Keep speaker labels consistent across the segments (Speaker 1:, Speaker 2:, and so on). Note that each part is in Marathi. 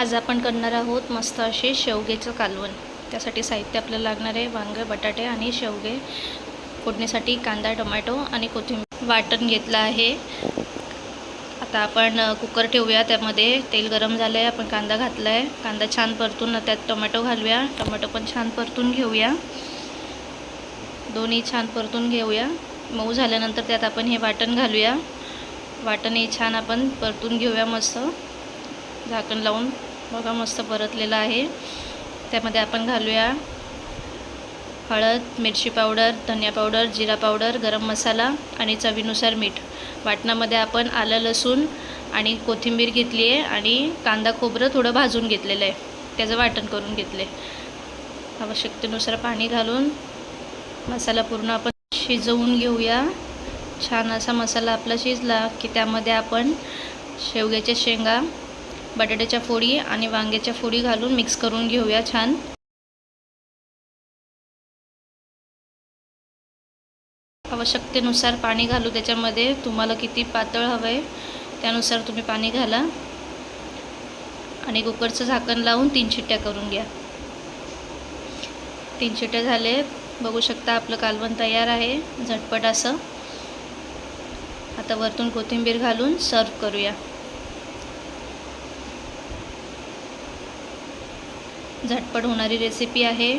Speaker 1: आज आपण करणार आहोत मस्त असे शेवग्याचं कालवण. त्यासाठी साहित्य आपल्याला लागणार आहे वांगे बटाटे आणि शेवगे. फोडणीसाठी कांदा टोमॅटो आणि कोथिंबीर वाटण घेतलं आहे. आता आपण कुकर ठेवूया त्यामध्ये तेल गरम झालं आहे आपण कांदा घातला आहे कांदा छान परतून त्यात टोमॅटो घालूया. टोमॅटो पण छान परतून घेऊया. दोन्ही छान परतून घेऊया. मऊ झाल्यानंतर त्यात आपण हे वाटण घालूया. वाटण हे छान आपण परतून घेऊया मस्त. झाकण लावून. बघा मस्त परतलेलं आहे. त्यामध्ये आपण घालूया हळद मिरची पावडर धनिया पावडर जिरा पावडर गरम मसाला आणि चवीनुसार मीठ. वाटणामध्ये आपण आलं लसूण आणि कोथिंबीर घेतली आहे आणि कांदा खोबरं थोडं भाजून घेतलेलं आहे. त्याचं वाटण करून घेतले आवश्यकतेनुसार पाणी घालून मसाला पूर्ण आपण शिजवून घेऊया. छान असा मसाला आपला शिजला की त्यामध्ये आपण शेवग्याच्या शेंगा बटाट्याच्या फोडी आणि वांग्याच्या फोडी घालून मिक्स करून घेऊया छान. आवश्यकतेनुसार पाणी घालू त्याच्यामध्ये तुम्हाला किती पातळ हवं आहे त्यानुसार तुम्ही पाणी घाला. आणि कुकरचं झाकण लावून तीन शिट्ट्या करून घ्या. तीन शिट्ट्या झाले. बघू शकता आपलं कालवण तयार आहे. झटपट असं. आता वरतून कोथिंबीर घालून सर्व करूया. झटपट होणारी रेसिपी आहे.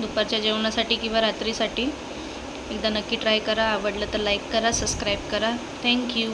Speaker 1: दुपारच्या जेवणासाठी किंवा रात्रीसाठी. एकदा नक्की ट्राय करा. आवडलं तर लाईक करा सबस्क्राईब करा. थँक्यू